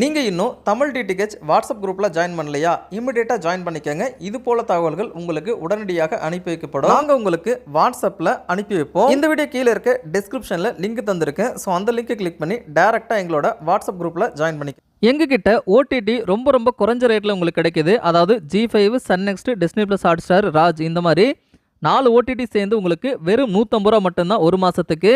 நீங்கள் இன்னும் Tamil DTH WhatsApp குரூப்பில் ஜாயின் பண்ணலையா? இமிடியேட்டாக ஜாயின் பண்ணிக்கோங்க. இது போல தகவல்கள் உங்களுக்கு உடனடியாக அனுப்பி வைக்கப்படும். நாங்கள் உங்களுக்கு வாட்ஸ்அப்பில் அனுப்பி வைப்போம். இந்த வீடியோ கீழே இருக்க டிஸ்கிரிப்ஷனில் லிங்க் தந்திருக்கேன் ஸோ அந்த லிங்க்கை கிளிக் பண்ணி டேரெக்டாக எங்களோட வாட்ஸ்அப் குரூப்பில் ஜாயின் பண்ணிக்க எங்ககிட்ட ஓடிடி ரொம்ப ரொம்ப குறைஞ்ச ரேட்டில் உங்களுக்கு கிடைக்குது. அதாவது Zee five Sun next Disney plus Hotstar Raj இந்த மாதிரி நாலு ஓடிடி சேர்ந்து உங்களுக்கு வெறும் நூற்றம்பது ரூபா மட்டும்தான் ஒரு மாதத்துக்கு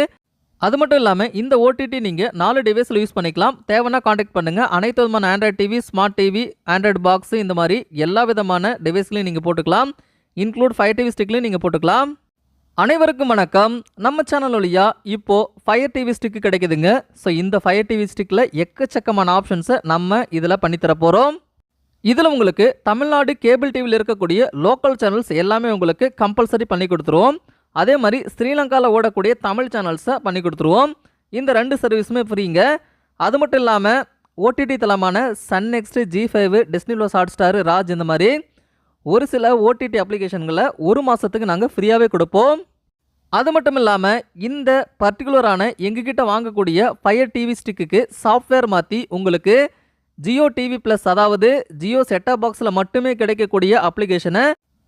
அது மட்டும் இல்லாமல் இந்த ஓடிடி நீங்கள் நாலு டிவைஸில் யூஸ் பண்ணிக்கலாம். தேவைன்னா காண்டாக்ட் பண்ணுங்கள் அனைத்து விதமான Android TV smart TV Android box இந்த மாதிரி எல்லா விதமான டிவைஸ்லையும் நீங்கள் போட்டுக்கலாம். இன்க்ளூட் ஃபயர் டிவி ஸ்டிக்லையும் நீங்கள் போட்டுக்கலாம். அனைவருக்கும் வணக்கம். நம்ம சேனல் வழியாக இப்போது ஃபயர் டிவி ஸ்டிக்கு கிடைக்குதுங்க. ஸோ இந்த ஃபயர் டிவி ஸ்டிக்கில் எக்கச்சக்கமான ஆப்ஷன்ஸை நம்ம இதில் பண்ணித்தர போகிறோம் இதில் உங்களுக்கு தமிழ்நாடு கேபிள் டிவியில் இருக்கக்கூடிய லோக்கல் சேனல்ஸ் எல்லாமே உங்களுக்கு கம்பல்சரி பண்ணி கொடுத்துருவோம். அதே மாதிரி ஸ்ரீலங்காவில் ஓடக்கூடிய தமிழ் சேனல்ஸை பண்ணி கொடுத்துருவோம். இந்த ரெண்டு சர்வீஸுமே ஃப்ரீங்க அது மட்டும் இல்லாமல் OTT தளமான Sun next Zee five Disney plus Hotstar Raj இந்த மாதிரி ஒரு சில ஓடிடி அப்ளிகேஷன்களை ஒரு மாதத்துக்கு நாங்கள் ஃப்ரீயாகவே கொடுப்போம். அது மட்டும் இல்லாமல் இந்த பர்டிகுலரான எங்ககிட்ட வாங்கக்கூடிய ஃபயர் டிவி ஸ்டிக்குக்கு சாஃப்ட்வேர் மாற்றி உங்களுக்கு ஜியோ டிவி ப்ளஸ் அதாவது ஜியோ செட்டாப் பாக்ஸில் மட்டுமே கிடைக்கக்கூடிய அப்ளிகேஷனை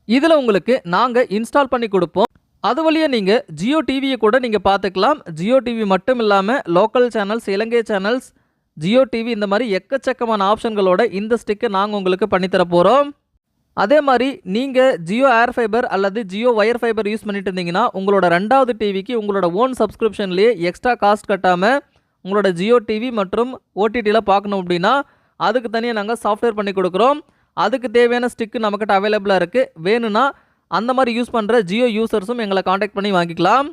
இதில் உங்களுக்கு நாங்கள் இன்ஸ்டால் பண்ணி கொடுப்போம். அது வழியாக நீங்கள் ஜியோ டிவியை கூட நீங்கள் பார்த்துக்கலாம். ஜியோ டிவி மட்டும் இல்லாமல் local channels Ilangai channels Jio TV இந்த மாதிரி எக்கச்சக்கமான ஆப்ஷன்களோட இந்த ஸ்டிக்கை நாங்கள் உங்களுக்கு பண்ணித்தர போகிறோம் அதே மாதிரி நீங்கள் ஜியோ ஏர் ஃபைபர் அல்லது ஜியோ ஒயர் ஃபைபர் யூஸ் பண்ணிட்டு இருந்தீங்கன்னா உங்களோட ரெண்டாவது டிவிக்கு உங்களோட ஓன் சப்ஸ்கிரிப்ஷன்லேயே எக்ஸ்ட்ரா காஸ்ட் கட்டாமல் உங்களோட ஜியோ டிவி மற்றும் ஓடிடியில் பார்க்கணும் அப்படின்னா அதுக்கு தனியாக நாங்கள் சாஃப்ட்வேர் பண்ணி கொடுக்குறோம். அதுக்கு தேவையான ஸ்டிக்கு நம்மக்கிட்ட அவைலபிளாக இருக்குது வேணும்னா அந்த மாதிரி யூஸ் பண்ணுற ஜியோ யூசர்ஸும் எங்களை காண்டாக்ட் பண்ணி வாங்கிக்கலாம்.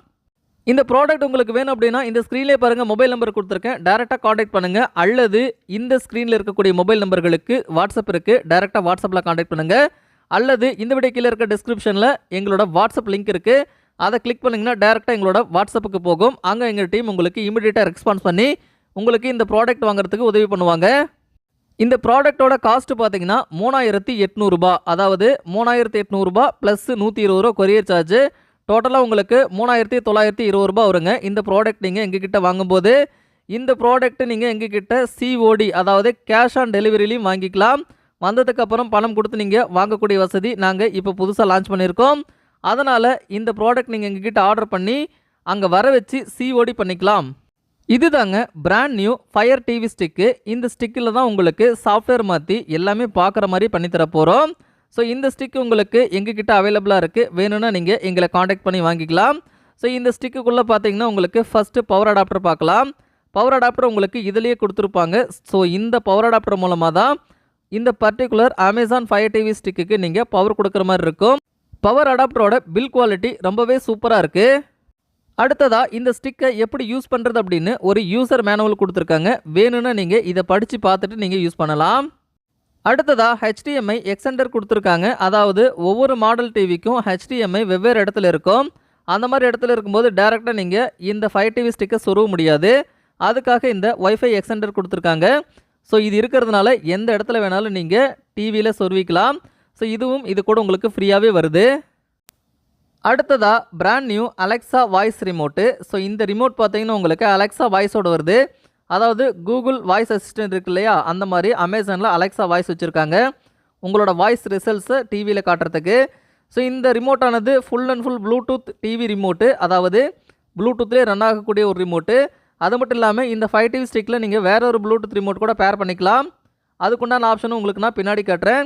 இந்த ப்ராடக்ட் உங்களுக்கு வேணும் அப்படின்னா இந்த ஸ்க்ரீன்லேயே பாருங்கள் மொபைல் நம்பர் கொடுத்துருக்கேன். டேரெக்டாக காண்டாக்ட் பண்ணுங்கள் அல்லது இந்த ஸ்க்ரீனில் இருக்கக்கூடிய மொபைல் நம்பர்களுக்கு வாட்ஸ்அப் இருக்குது டேரெக்டாக வாட்ஸ்அப்பில் காண்டாக்ட் பண்ணுங்கள் அல்லது இந்த விட கீழே இருக்க டிஸ்கிரிப்ஷனில் எங்களோட வாட்ஸ்அப் லிங்க் இருக்குது அதை கிளிக் பண்ணிங்கன்னா டேரெக்டாக எங்களோட வாட்ஸ்அப்புக்கு போகும். அங்கே எங்கள் டீம் உங்களுக்கு இமீடியட்டாக ரெஸ்பான்ஸ் பண்ணி உங்களுக்கு இந்த ப்ராடக்ட் வாங்குறதுக்கு உதவி பண்ணுவாங்க. இந்த ப்ராடக்ட்டோட காஸ்ட் பார்த்தீங்கன்னா மூணாயிரத்தி எட்நூறுபா அதாவது மூணாயிரத்தி எட்நூறுபா ப்ளஸ் நூற்றி இருபது ரூபா கொரியர் சார்ஜ் டோட்டலாக உங்களுக்கு மூணாயிரத்தி தொள்ளாயிரத்தி இருபது ரூபா வருங்க. இந்த ப்ராடக்ட் நீங்கள் எங்ககிட்ட வாங்கும்போது இந்த ப்ராடக்ட் நீங்கள் எங்ககிட்ட சிஓடி அதாவது கேஷ் ஆன் டெலிவரிலையும் வாங்கிக்கலாம். வந்ததுக்கப்புறம் பணம் கொடுத்து நீங்கள் வாங்கக்கூடிய வசதி நாங்கள் இப்போ புதுசாக லான்ச் பண்ணியிருக்கோம். அதனால் இந்த ப்ராடக்ட் நீங்கள் எங்ககிட்ட ஆர்டர் பண்ணி அங்கே வர வச்சு சிஓடி பண்ணிக்கலாம். இதுதாங்க brand new fire TV stick இந்த ஸ்டிக்கில் தான் உங்களுக்கு சாஃப்ட்வேர் மாற்றி எல்லாமே பார்க்குற மாதிரி பண்ணித்தர போகிறோம் ஸோ இந்த ஸ்டிக் உங்களுக்கு எங்ககிட்ட அவைலபிளாக இருக்குது வேணும்னா நீங்கள் எங்களை காண்டாக்ட் பண்ணி வாங்கிக்கலாம். ஸோ இந்த ஸ்டிக்குக்குள்ளே பார்த்தீங்கன்னா உங்களுக்கு ஃபஸ்ட்டு பவர் அடாப்டர் பார்க்கலாம். பவர் அடாப்டர் உங்களுக்கு இதிலேயே கொடுத்துருப்பாங்க. ஸோ இந்த பவர் அடாப்டர் மூலமாக தான் இந்த பர்டிகுலர் அமேசான் ஃபயர் டிவி ஸ்டிக்குக்கு நீங்கள் பவர் கொடுக்குற மாதிரி இருக்கும். பவர் அடாப்டரோட பில் குவாலிட்டி ரொம்பவே சூப்பராக இருக்குது அடுத்ததா இந்த ஸ்டிக்கை எப்படி யூஸ் பண்ணுறது அப்படின்னு ஒரு யூசர் மேனுவல் கொடுத்துருக்காங்க. வேணும்னா நீங்கள் இதை படித்து பார்த்துட்டு நீங்கள் யூஸ் பண்ணலாம். அடுத்ததா ஹெச்டிஎம்ஐ எக்ஸெண்டர் கொடுத்துருக்காங்க. அதாவது ஒவ்வொரு மாடல் டிவிக்கும் ஹெச்டிஎம்ஐ வெவ்வேறு இடத்துல இருக்கும். அந்த மாதிரி இடத்துல இருக்கும்போது டேரெக்டாக நீங்கள் இந்த ஃபைவ் டிவி ஸ்டிக்கை சொருவ முடியாது. அதுக்காக இந்த ஒய்ஃபை எக்ஸெண்டர் கொடுத்துருக்காங்க. ஸோ இது இருக்கிறதுனால எந்த இடத்துல வேணாலும் நீங்கள் டிவியில் சொருவிக்கலாம். ஸோ இதுவும் இது கூட உங்களுக்கு ஃப்ரீயாகவே வருது. அடுத்ததாக brand new Alexa voice remote so இந்த ரிமோட் பார்த்தீங்கன்னா உங்களுக்கு அலெக்ஸா வாய்ஸோட வருது. அதாவது கூகுள் வாய்ஸ் அசிஸ்டன்ட் இருக்கு இல்லையா? அந்த மாதிரி அமேசானில் அலெக்ஸா வாய்ஸ் வச்சுருக்காங்க. உங்களோட வாய்ஸ் ரிசல்ட்ஸை டிவியில் காட்டுறதுக்கு. ஸோ இந்த ரிமோட்டானது full and full Bluetooth TV remote அதாவது ப்ளூடூத்லேயே ரன் ஆகக்கூடிய ஒரு ரிமோட்டு அது மட்டும் இல்லாமல் இந்த ஃபைவ் டிவி ஸ்டிக்கில் நீங்கள் வேறு ஒரு ப்ளூடூத் ரிமோட் கூட பேர் பண்ணிக்கலாம். அதுக்குண்டான ஆப்ஷனும் உங்களுக்கு நான் பின்னாடி காட்டுறேன்.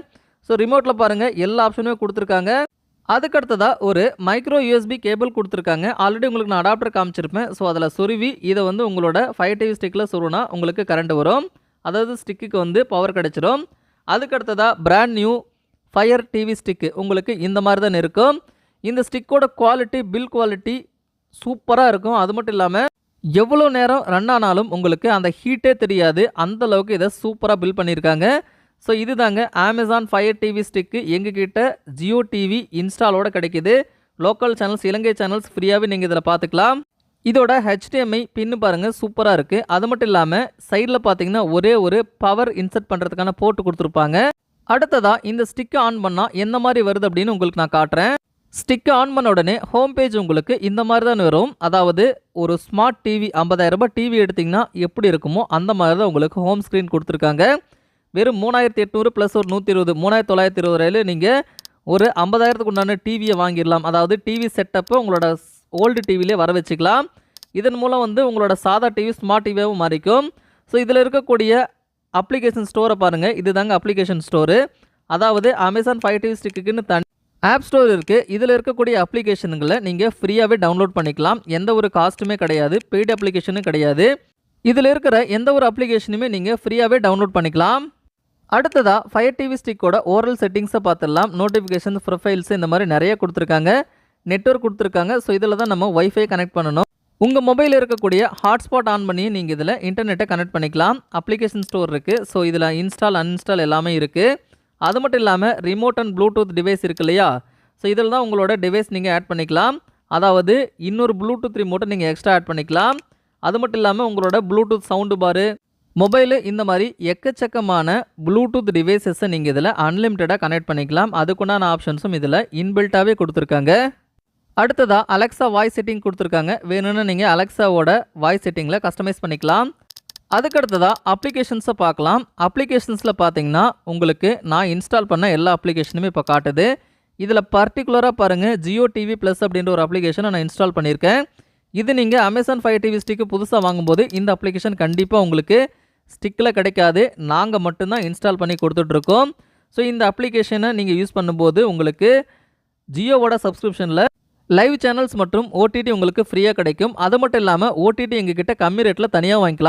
ஸோ ரிமோட்டில் பாருங்கள் எல்லா ஆப்ஷனுமே கொடுத்துருக்காங்க. அதுக்கடுத்ததாக ஒரு மைக்ரோ யூஎஸ்பி கேபிள் கொடுத்துருக்காங்க. ஆல்ரெடி உங்களுக்கு நான் அடாப்டர் காமிச்சிருப்பேன். ஸோ அதில் சொருவி இதை வந்து உங்களோட ஃபைவ் டிவி ஸ்டிக்கில் சொருனா உங்களுக்கு கரண்ட் வரும். அதாவது ஸ்டிக்குக்கு வந்து பவர் கிடச்சிரும். அதுக்கு அடுத்ததாக brand new fire TV stick உங்களுக்கு இந்த மாதிரி தான் இருக்கும். இந்த ஸ்டிக்கோட குவாலிட்டி பில் குவாலிட்டி சூப்பராக இருக்கும். அது மட்டும் இல்லாமல் எவ்வளோ நேரம் ரன் ஆனாலும் உங்களுக்கு அந்த ஹீட்டே தெரியாது. அந்தளவுக்கு இதை சூப்பராக பில் பண்ணியிருக்காங்க. ஸோ இதுதாங்க அமேசான் ஃபயர் டிவி ஸ்டிக்கு எங்ககிட்ட ஜியோ டிவி இன்ஸ்டாலோட கிடைக்குது. லோக்கல் சேனல்ஸ் இலங்கை சேனல்ஸ் ஃப்ரீயாகவே நீங்கள் இதில் பார்த்துக்கலாம் இதோட ஹெச்டிஎம்ஐ பின்னு பாருங்கள் சூப்பராக இருக்குது அது மட்டும் இல்லாமல் சைடில் பார்த்தீங்கன்னா ஒரே ஒரு பவர் இன்சர்ட் பண்ணுறதுக்கான போட்டு கொடுத்துருப்பாங்க. அடுத்ததாக இந்த ஸ்டிக்கை ஆன் பண்ணால் எந்த மாதிரி வருது அப்படின்னு உங்களுக்கு நான் காட்டுறேன். ஸ்டிக்கை ஆன் பண்ண உடனே ஹோம் பேஜ் உங்களுக்கு இந்த மாதிரி தான் வரும். அதாவது ஒரு ஸ்மார்ட் டிவி ரூபாய் டிவி எடுத்திங்கன்னா எப்படி இருக்குமோ அந்த மாதிரி தான் உங்களுக்கு ஹோம் ஸ்க்ரீன் கொடுத்துருக்காங்க. வெறும் மூணாயிரத்தி எட்நூறு ப்ளஸ் ஒரு நூற்றி இருபது மூணாயிரத்தி தொள்ளாயிரத்தி இருபது ரூபாயில் நீங்கள் ஒரு ஐம்பதாயிரத்துக்கு உண்டான டிவியை வாங்கிடலாம். அதாவது டிவி செட்டப்பை உங்களோட ஓல்டு டிவிலே வர வச்சுக்கலாம். இதன் மூலம் வந்து உங்களோட சாதா டிவி ஸ்மார்ட் டிவியாகவும் மாறிக்கும். ஸோ இதில் இருக்கக்கூடிய அப்ளிகேஷன் ஸ்டோரை பாருங்கள் இது தாங்க அப்ளிகேஷன் ஸ்டோரு அதாவது அமேசான் ஃபைவ் டிவி ஸ்டிக்குன்னு தனி ஆப் ஸ்டோர் இருக்குது இதில் இருக்கக்கூடிய அப்ளிகேஷனுங்களை நீங்கள் ஃப்ரீயாகவே டவுன்லோட் பண்ணிக்கலாம். எந்த ஒரு காஸ்ட்டுமே கிடையாது. பெய்டு அப்ளிகேஷனும் கிடையாது. இதில் இருக்கிற எந்த ஒரு அப்ளிகேஷனுமே நீங்கள் ஃப்ரீயாகவே டவுன்லோட் பண்ணிக்கலாம். அடுத்ததாக ஃபயர் டிவி ஸ்டிக்கோட ஓரல் செட்டிங்ஸை பார்த்துடலாம். நோட்டிஃபிகேஷன் ப்ரொஃபைல்ஸ் இந்த மாதிரி நிறைய கொடுத்துருக்காங்க. நெட்ஒர்க் கொடுத்துருக்காங்க. ஸோ இதில் தான் நம்ம ஒய்ஃபை கனெக்ட் பண்ணணும். உங்கள் மொபைலில் இருக்கக்கூடிய ஹாட்ஸ்பாட் ஆன் பண்ணி நீங்கள் இதில் இன்டர்நெட்டை கனெக்ட் பண்ணிக்கலாம். அப்ளிகேஷன் ஸ்டோர் இருக்குது ஸோ இதில் இன்ஸ்டால் அன்இன்ஸ்டால் எல்லாமே இருக்குது அது மட்டும் இல்லாமல் ரிமோட் அண்ட் ப்ளூடூத் டிவைஸ் இருக்கு இல்லையா? ஸோ இதில் தான் உங்களோட டிவைஸ் நீங்கள் ஆட் பண்ணிக்கலாம். அதாவது இன்னொரு ப்ளூடூத் ரிமோட்டை நீங்கள் எக்ஸ்ட்ரா ஆட் பண்ணிக்கலாம். அது மட்டும் இல்லாமல் உங்களோட ப்ளூடூத் சவுண்டு பாரு மொபைலு இந்த மாதிரி எக்கச்சக்கமான ப்ளூடூத் டிவைசஸை நீங்கள் இதில் அன்லிமிட்டடாக கனெக்ட் பண்ணிக்கலாம். அதுக்குண்டான ஆப்ஷன்ஸும் இதில் இன்பில்ட்டாகவே கொடுத்துருக்காங்க. அடுத்ததாக அலெக்ஸா வாய்ஸ் செட்டிங் கொடுத்துருக்காங்க. வேணும்னு நீங்கள் அலெக்ஸாவோட வாய்ஸ் செட்டிங்கில் கஸ்டமைஸ் பண்ணிக்கலாம். அதுக்கடுத்ததாக அப்ளிகேஷன்ஸை பார்க்கலாம். அப்ளிகேஷன்ஸில் பார்த்தீங்கன்னா உங்களுக்கு நான் இன்ஸ்டால் பண்ண எல்லா அப்ளிகேஷனுமே இப்போ காட்டுது. இதில் பர்டிகுலராக பாருங்கள் ஜியோ டிவி ப்ளஸ் அப்படின்ற ஒரு அப்ளிகேஷனை நான் இன்ஸ்டால் பண்ணியிருக்கேன். இது நீங்கள் அமேசான் ஃபைவ் டிவி ஸ்டிக்கு புதுசாக வாங்கும்போது இந்த அப்ளிகேஷன் கண்டிப்பாக உங்களுக்கு ஸ்டிக்கில் கிடைக்காது. நாங்கள் மட்டும்தான் இன்ஸ்டால் பண்ணி கொடுத்துட்ருக்கோம். ஸோ இந்த அப்ளிகேஷனை நீங்கள் யூஸ் பண்ணும்போது உங்களுக்கு ஜியோவோட சப்ஸ்கிரிப்ஷனில் லைவ் சேனல்ஸ் மற்றும் ஓடிடி உங்களுக்கு ஃப்ரீயாக கிடைக்கும். அது மட்டும் இல்லாமல் ஓடிடி எங்ககிட்ட கம்மி ரேட்டில் தனியாக வாங்கிக்கலாம்.